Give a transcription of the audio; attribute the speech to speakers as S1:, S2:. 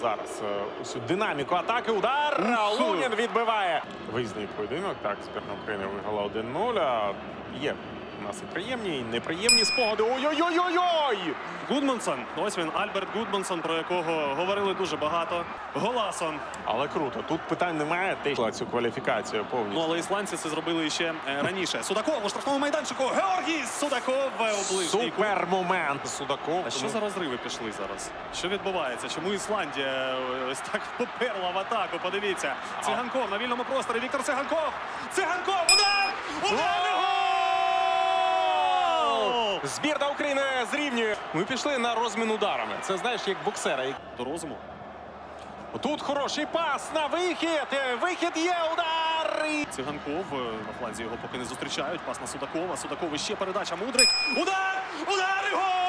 S1: зараз е, усю динаміку атаки. Удар! Лунін відбиває. Виїзний поєдинок. Так, збірна України виграла 1-0. Є у нас і приємні, і неприємні спогади. Ой-ой-ой-ой-ой!
S2: Гудмансон. Ось він, Альберт Гудмансон, про якого говорили дуже багато. Голасон.
S1: Але круто. Тут питань немає. Ти цю кваліфікацію повністю.
S2: Ну але ісландці це зробили ще е, раніше. Судаков у штрафному майданчику. Георгій Судаков е, ближній кут.
S1: Супер момент Судаков.
S2: А що за розриви пішли зараз? Що відбувається? Чому Ісландія е, ось так поперла в атаку? Подивіться. Циганков на вільному просторі. Віктор Циганков. Циганков! Удар! Удар! і
S1: Збірна України зрівнює. Ми пішли на розмін ударами. Це знаєш, як боксера.
S2: До розуму.
S1: Тут хороший пас на вихід. Е, Вихід є удар.
S2: Циганков е, на фланзі його поки не зустрічають. Пас на Судакова. Судакова ще передача. Мудрик. Удар! Удар! Гол!